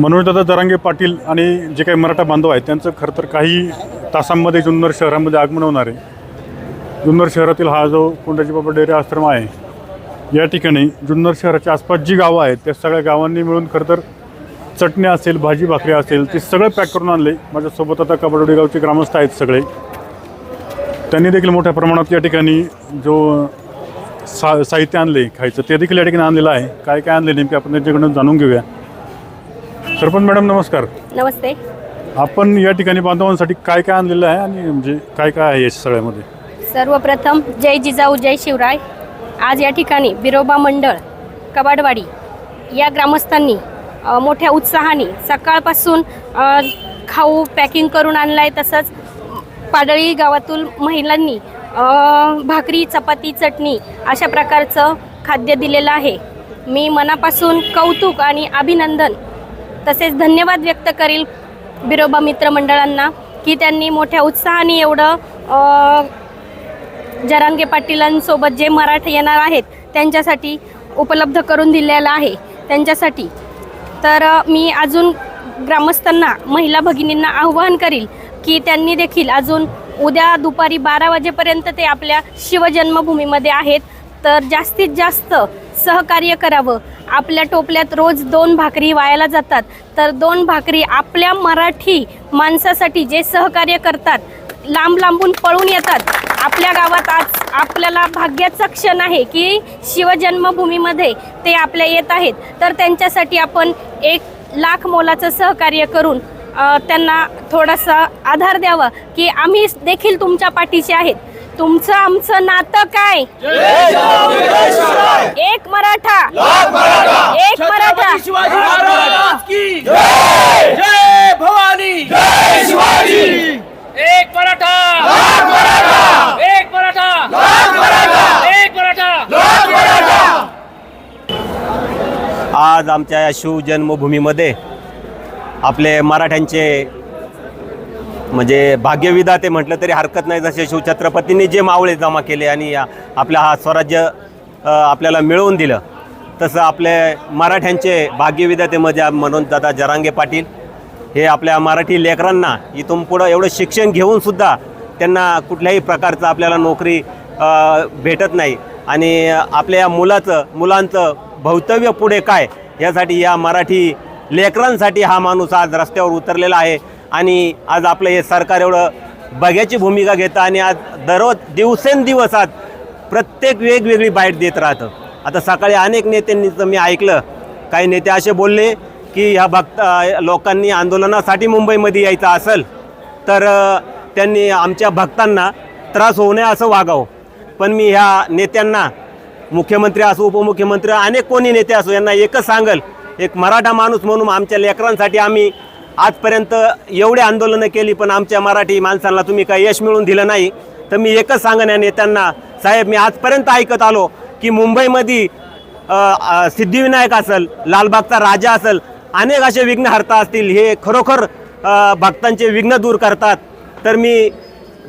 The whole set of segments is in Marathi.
मनोजदादा जरांगे पाटील आणि जे काही मराठा बांधव आहेत त्यांचं खरं तर काही तासांमध्ये जुन्नर शहरामध्ये आगमन होणार आहे. जुन्नर शहरातील हा जो कोंडाजी बाबा डेरे आश्रम आहे या ठिकाणी जुन्नर शहराच्या आसपास जी गावं आहेत त्या सगळ्या गावांनी मिळून खरं तर चटण्या असेल भाजी भाकरी असेल ते सगळं पॅक करून आणले. माझ्यासोबत आता कबडोडी गावचे ग्रामस्थ आहेत सगळे. त्यांनी देखील मोठ्या प्रमाणात या ठिकाणी जो सा साहित्य आणले खायचं ते देखील या ठिकाणी आणलेलं आहे. काय काय आणले नेमके आपण त्यांच्याकडून जाणून घेऊया. सरपंच मॅडम नमस्कार. नमस्ते. आपण या ठिकाणी बांधवांसाठी काय काय आणलेलं आहे आणि म्हणजे काय काय आहे या सगळ्यामध्ये? सर्वप्रथम जय जिजाऊ जय शिवराय. आज या ठिकाणी बिरोबा मंडळ कबाडवाडी या ग्रामस्थांनी अ, मोठ्या उत्साहाने सकाळपासून अ, खाऊ पॅकिंग करून आणलं आहे तसंच पाडळी गावातील महिलांनी अ, भाकरी चपाती चटणी अशा प्रकारचं खाद्य दिलेलं आहे. मी मनापासून कौतुक आणि अभिनंदन तसेच धन्यवाद व्यक्त करील बिरोबा मित्रमंडळांना की त्यांनी मोठ्या उत्साहाने एवढं जरांगे पाटीलांसोबत जे मराठे येणार आहेत त्यांच्यासाठी उपलब्ध करून दिलेलं आहे. त्यांच्यासाठी. तर मी अजून ग्रामस्थांना महिला भगिनींना आव्हान करील की त्यांनी देखील अजून उद्या दुपारी बारा वाजेपर्यंत ते आपल्या शिवजन्मभूमीमध्ये आहेत. तर जास्तीत जास्त सहकार्य करावं. आपल्या टोपल्यात रोज दोन भाकरी वायाला जातात. तर दोन भाकरी आपल्या मराठी माणसासाठी जे सहकार्य करतात लांब लांबून पळून येतात. आपल्या गावात आज आपल्याला भाग्याचा क्षण आहे की शिवजन्मभूमीमध्ये ते आपल्या येत आहेत. तर त्यांच्यासाठी आपण एक लाख मोलाचं सहकार्य करून त्यांना थोडासा आधार द्यावा की आम्ही देखील तुमच्या पाठीशी आहेत. तुमचं आमचं नातं काय? एक मराठा. एक मराठा. शिवाजी महाराज की जय. जय भवानी. जय शिवाजी. एक मराठा. एक मराठा. एक मराठा. आज आमच्या या शिवजन्मभूमीमध्ये आपले मराठ्यांचे म्हणजे भाग्यविधाते म्हटलं तरी हरकत नाही जसे शिवछत्रपतींनी जे मावळे जमा केले आणि या- हा स्वराज्य आपल्याला मिळवून दिलं तसं आपले मराठ्यांचे भाग्यविधाते म्हणजे म्हणून दादा जरांगे पाटील हे आपल्या मराठी लेकरांना इथून पुढं एवढं शिक्षण घेऊनसुद्धा त्यांना कुठल्याही प्रकारचं आपल्याला नोकरी भेटत नाही. आणि आपल्या या मुलाचं मुलांचं भवितव्य पुढे काय? यासाठी या मराठी लेकरांसाठी हा माणूस आज रस्त्यावर उतरलेला आहे. आणि आज आपलं हे सरकार एवढं बघ्याची भूमिका घेतं आणि आज दररोज दिवसेंदिवस आज प्रत्येक वेगवेगळी बाईट देत राहतं. आता सकाळी अनेक नेत्यांनी मी ऐकलं. काही नेते असे बोलले की ह्या भक्त लोकांनी आंदोलनासाठी मुंबईमध्ये यायचं असेल तर त्यांनी आमच्या भक्तांना त्रास होऊ नये असं वागावं. पण मी ह्या नेत्यांना मुख्यमंत्री असो उपमुख्यमंत्री अनेक कोणी नेते असो यांना एकच सांगल. एक मराठा माणूस म्हणून आमच्या लेकरांसाठी आम्ही आजपर्यंत एवढे आंदोलनं केली पण आमच्या मराठी माणसांना तुम्ही काही यश मिळवून दिलं नाही. तर मी एकच सांगन या नेत्यांना साहेब मी आजपर्यंत ऐकत आलो की मुंबईमध्ये सिद्धिविनायक असेल लालबागचा राजा असेल अनेक असे विघ्नहर्ता असतील. हे खरोखर भक्तांचे विघ्न दूर करतात. तर मी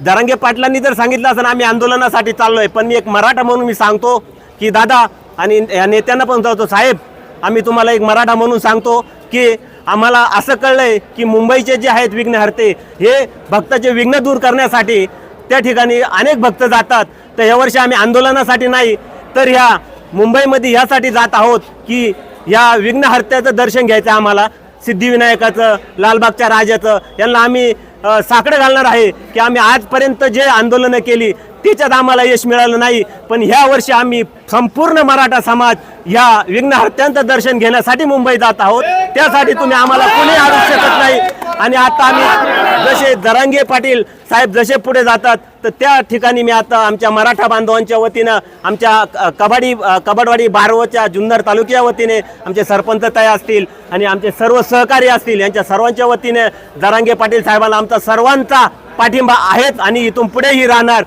जरांगे पाटलांनी जर सांगितलं असं आम्ही आंदोलनासाठी चाललोय पण मी एक मराठा म्हणून मी सांगतो की दादा आणि या नेत्यांना पण सांगतो साहेब आम्ही तुम्हाला एक मराठा म्हणून सांगतो की आम्हाला असं कळलंय की मुंबईचे जे आहेत विघ्नहर्ते हे भक्ताचे विघ्न दूर करण्यासाठी त्या ठिकाणी अनेक भक्त जातात. तर यावर्षी आम्ही आंदोलनासाठी नाही तर ह्या मुंबईमध्ये ह्यासाठी जात आहोत की या विघ्नहर्त्याचं दर्शन घ्यायचं आहे आम्हाला. सिद्धिविनायकाचं लालबागच्या राजाचं यांना आम्ही साकडं घालणार आहे की आम्ही आजपर्यंत जे आंदोलनं केली त्याच्यात आम्हाला यश मिळालं नाही. पण ह्या वर्षी आम्ही संपूर्ण मराठा समाज ह्या विघ्नहत्यांचं दर्शन घेण्यासाठी मुंबई जात आहोत. त्यासाठी तुम्ही आम्हाला कोणी आणू शकत नाही. आणि आता आम्ही जसे जरांगे पाटील साहेब जसे पुढे जातात तर त्या ठिकाणी मी आता आमच्या मराठा बांधवांच्या वतीनं आमच्या कबाडी कबाडवाडी बारवच्या जुन्नर तालुक्या वतीने आमचे सरपंच तय असतील आणि आमचे सर्व सहकारी असतील यांच्या सर्वांच्या वतीने जरांगे पाटील साहेबांना आमचा सर्वांचा पाठिंबा आहेत आणि इथून पुढेही राहणार.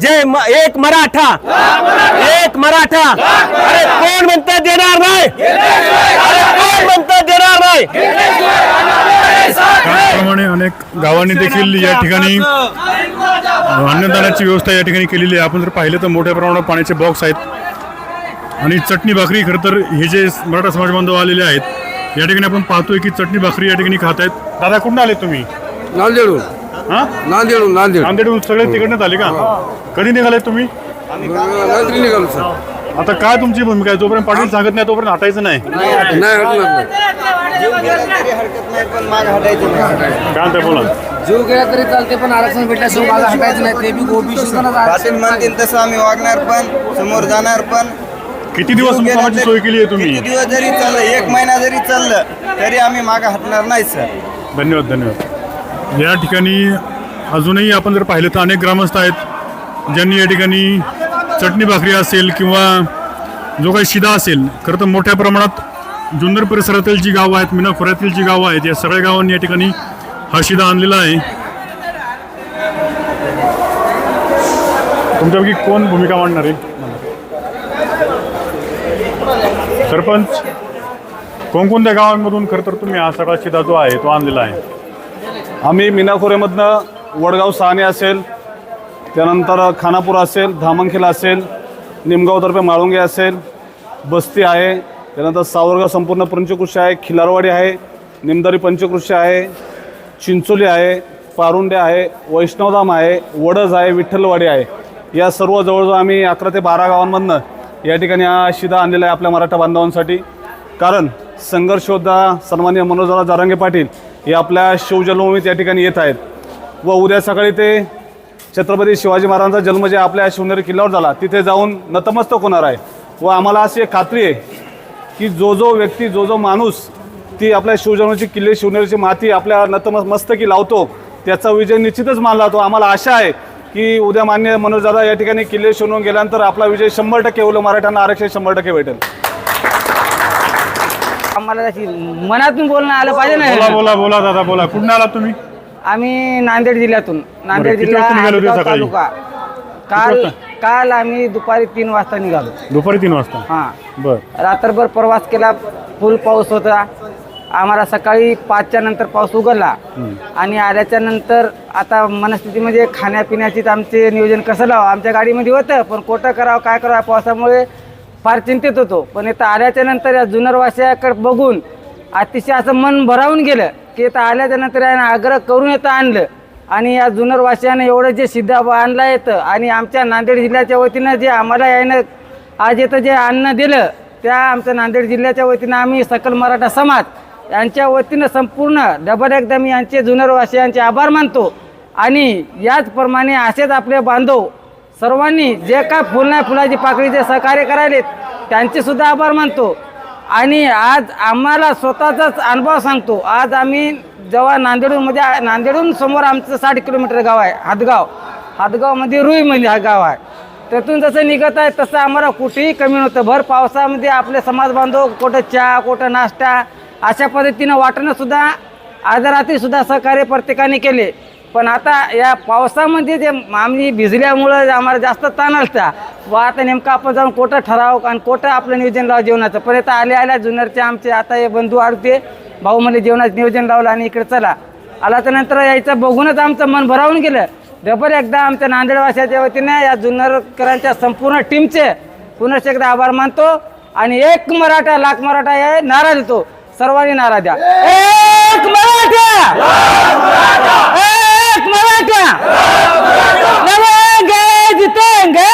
जय म- एक मराठा! एक मराठा! अरे कोण म्हणतात देणार नाही अरे कोण म्हणतं देणार नाही त्याचप्रमाणे अनेक गावांनी देखील या ठिकाणी अन्नदानाची व्यवस्था या ठिकाणी केलेली आहे. आपण जर पाहिलं तर मोठ्या प्रमाणात पाण्याचे बॉक्स आहेत. आणि चटणी भाकरी खरं तर हे जे मराठा समाज बांधव आलेले आहेत या ठिकाणी आपण पाहतोय की चटणी भाकरी या ठिकाणी खात आहेत. दादा कुठून आले तुम्ही? नांदेडून हा? नांदेडून नांदेड. नांदेडहून सगळे तिकडनं आले का? कधी निघाले तुम्ही? रात्री निघालो सर. आता काय तुमची भूमिका आहे? जोपर्यंत पाटील सांगत नाही तोपर्यंत हटायचं नाही. नाही हटणार नाही. काय म्हणताय बोला. जीव गेला तरी चालते पण आरक्षण भेटल्याशिवाय मागं हटायचं नाही. ते बी ओबीसी म्हणतील तसं आम्ही वागणार पण समोर जाणार पण. किती दिवस मुक्कामाची सोय केली आहे तुम्ही? किती दिवस जरी चाललं एक महिना जरी चाललं तरी आम्ही मागे हटणार नाही सर. धन्यवाद धन्यवाद. या ठिकाणी अजूनही आपण जर पाहिलं तर अनेक ग्रामस्थ आहेत ज्यांनी या ठिकाणी चटणी भाकरी असेल किंवा जो काही शिदा असेल खरं तर मोठ्या प्रमाणात जुन्नर परिसरातील जी गावं आहेत मिना खोऱ्यातील जी गावं आहेत या सगळ्या गावांनी या ठिकाणी हा शिदा आणलेला आहे. तुमच्यापैकी कोण भूमिका मांडणार आहे? सरपंच कोणकोणत्या गावांमधून खरं तर तुम्ही हा सगळा शिदा जो आहे तो आणलेला आहे? आम्ही मीनाखोरेमधनं वडगाव सहाणे असेल त्यानंतर खानापूर असेल धामणखेला असेल निमगावतर्फे माळुंगे असेल बस्ती आहे. त्यानंतर सावरगाव संपूर्ण पंचकृषी आहे खिलारवाडी आहे निमदारी पंचकृषी आहे चिंचोली आहे पारुंडे आहे वैष्णवधाम आहे वडज आहे विठ्ठलवाडी आहे. या सर्व जवळजवळ आम्ही अकरा ते बारा गावांमधनं या ठिकाणी हा शिदा आणलेला आहे आपल्या मराठा बांधवांसाठी. कारण संघर्षयोद्धा सन्मान्य मनोजराव जारांगे पाटील हे आपल्या शिवजन्मभूमीत या ठिकाणी येत आहेत. व उद्या सकाळी ते छत्रपती शिवाजी महाराजांचा जन्म जे आपल्या शिवनेरी किल्ल्यावर झाला तिथे जाऊन नतमस्तक होणार आहे. व आम्हाला अशी एक खात्री आहे की जो जो व्यक्ती जो जो माणूस ती आपल्या शिवजन्माची किल्ले शिवनेरीची माती आपल्या नतमस्तकी लावतो त्याचा विजय निश्चितच मानला जातो. आम्हाला आशा आहे की उद्या मान्य मनोजदादा या ठिकाणी किल्ले शिवून गेल्यानंतर आपला विजय शंभर टक्के होईल मराठ्यांना आरक्षण शंभर टक्के भेटेल. आम्हाला मनातून बोलणं आलं पाहिजे बोला ना. बोला बोला दादा बोला. कुठून आला तुम्ही? आम्ही नांदेड जिल्ह्यातून. नांदेड किती जिल्हा वाजता निघाले होते हदगाव सकाळी? तालुका. काल? काल आम्ही दुपारी तीन वाजता निघालो. दुपारी तीन वाजता? हां. बर. रात्रभर प्रवास केला फुल पाऊस होता. आम्हाला सकाळी पाचच्या नंतर पाऊस उघडला. आणि आल्याच्यानंतर आता मनस्थिती म्हणजे खाण्यापिण्याचीच आमचे नियोजन कसं लावा आमच्या गाडीमध्ये होतं पण कोटं करावं काय करावं? पावसामुळे फार चिंतित होतो. पण इथं आल्याच्यानंतर या जुनरवासियाकडे बघून अतिशय असं मन भरावून गेलं की इथं आल्याच्यानंतर यानं आग्रह करून येतं आणलं. आणि या जुनरवासियानं एवढं जे सिद्ध आणलं येतं आणि आमच्या नांदेड जिल्ह्याच्या वतीनं जे आम्हाला यानं आज येतं जे अन्न दिलं त्या आमच्या नांदेड जिल्ह्याच्या वतीनं आम्ही सकल मराठा समाज यांच्या वतीनं संपूर्ण डबल एकदा मी यांचे जुनरवासियांचे आभार मानतो. आणि याचप्रमाणे असेच आपले बांधव सर्वांनी जे काय फुल फुलाची पाकळी जे सहकार्य करायलेत त्यांचेसुद्धा आभार मानतो. आणि आज आम्हाला स्वतःचाच अनुभव सांगतो. आज आम्ही जेव्हा नांदेडून म्हणजे नांदेडून समोर आमचं साठ किलोमीटर गाव आहे हातगाव. हातगावमध्ये रुईमध्ये म्हणजे हा गाव आहे. त्यातून जसं निघत आहे तसं आम्हाला कुठेही कमी नव्हतं. भर पावसामध्ये आपले समाज बांधव कुठं चहा कुठं नाश्ता अशा पद्धतीनं वाटणंसुद्धा सुद्धा सहकार्य प्रत्येकाने केले. पण आता या पावसामध्ये जे आम्ही भिजल्यामुळं आम्हाला जास्त ताण असता व आता नेमकं आपण जाऊन कोठं ठराव आणि कोठं आपलं नियोजन लावा जेवणाचं. पण आता आल्या आल्या जुन्नरचे आमचे आता हे बंधू आडते भाऊ म्हणजे जेवणाचं नियोजन लावलं आणि इकडे चला. आला तर नंतर यायचं बघूनच आमचं मन भरावून गेलं. डबल एकदा आमच्या नांदेडवासियाच्या वतीने या जुन्नरकरांच्या संपूर्ण टीमचे पुनश्च एकदा आभार मानतो आणि एक मराठा लाख मराठा हे नारा देतो. सर्वांनी नारा द्या. एक मराठा! एक मराठा लढेंगे